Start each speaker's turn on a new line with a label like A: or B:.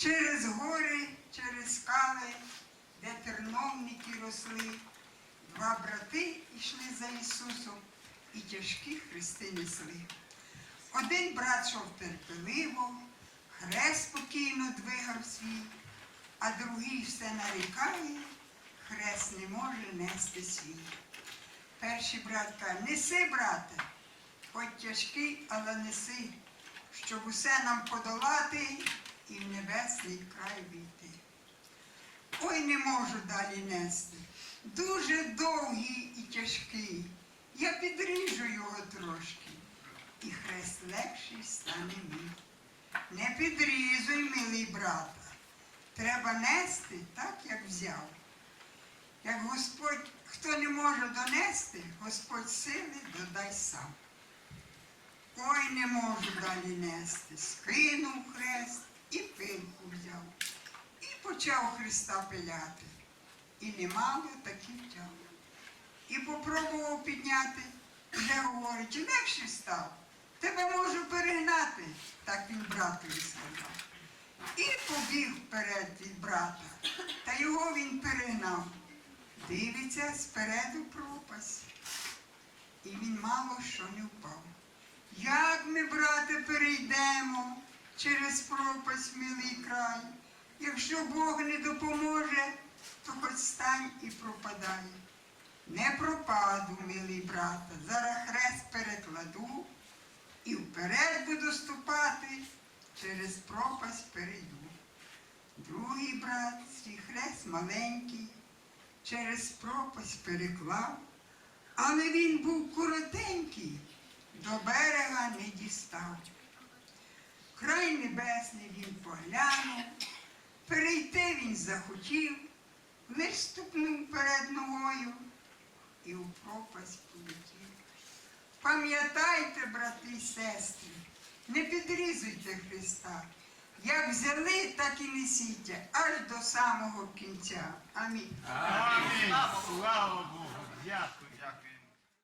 A: через гори, через скали, де терновники росли. Два брати йшли за Ісусом і тяжкі хрести несли. Один брат йшов терпеливо, хрест спокійно двигав свій, а другий все нарікає, хрест не може нести свій. Перший брат каже, неси, брате, хоч тяжкий, але неси, щоб усе нам подолати і в небесний край війти. Ой, не можу далі нести. Дуже довгий і тяжкий. Я підріжу його трошки, і хрест легший стане мій. Не підрізуй, милий брата. Треба нести так, як взяв. Як Господь, хто не може донести, Господь сили додай сам. Ой, не можу далі нести. Скинув хрест і пилку взяв. І почав Христа пиляти. І немало таки втяв. І попробував підняти, вже говорить, легше став. Тебе можу перегнати, так він братові сказав. І побіг вперед від брата, та його він перегнав. Дивиться спереду пропасть. І він мало що не впав. Як ми, брате, перейдемо через пропасть милий край? Якщо Бог не допоможе, то хоч стань і пропадай. Не пропаду, милий брате, зараз хрест перекладу і вперед буду ступати, через пропасть перейду. Другий брат, свій хрест маленький, через пропасть переклав, але він був коротенький, до берега не дістав. Край небесний він поглянув, перейти він захотів, лиш ступнув перед ногою і у пропасть полетів. Пам'ятайте, брати і сестри, не підрізуйте Христа. Як взяли, так і несіть, аж до самого кінця. Амінь.
B: Амінь. Слава Богу. Дякую.